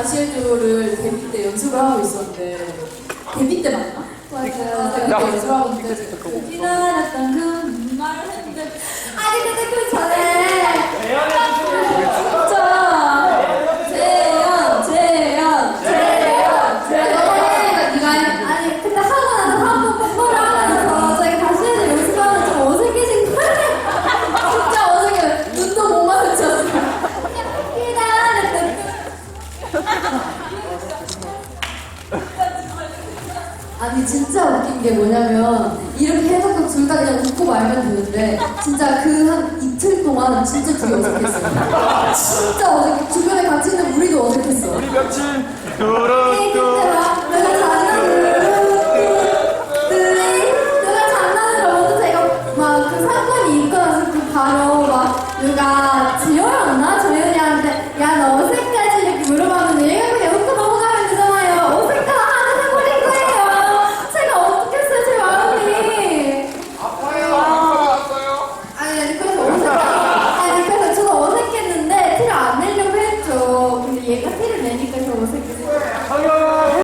다시 해줘를 데뷔 때 연습을 하고 있었는데 데뷔 때 맞나? 맞아요. 데뷔 때 연습을 하고 있는데 그 기다렸던 그 아니 진짜 웃긴 게 뭐냐면 이렇게 해놓고 둘 다 그냥 웃고 말면 되는데 진짜 그 한 이틀 동안 진짜 되게 어색했어요. 진짜 어색해 주변에 같이 있는 우리도 어색했어. 우리 같이 헤이 뚜루뚜 빅들아, 내가 장난을 들이 내가 장난을 하면서 제가 막그 사건이 있고 나서 그 바로 막 누가 지효랑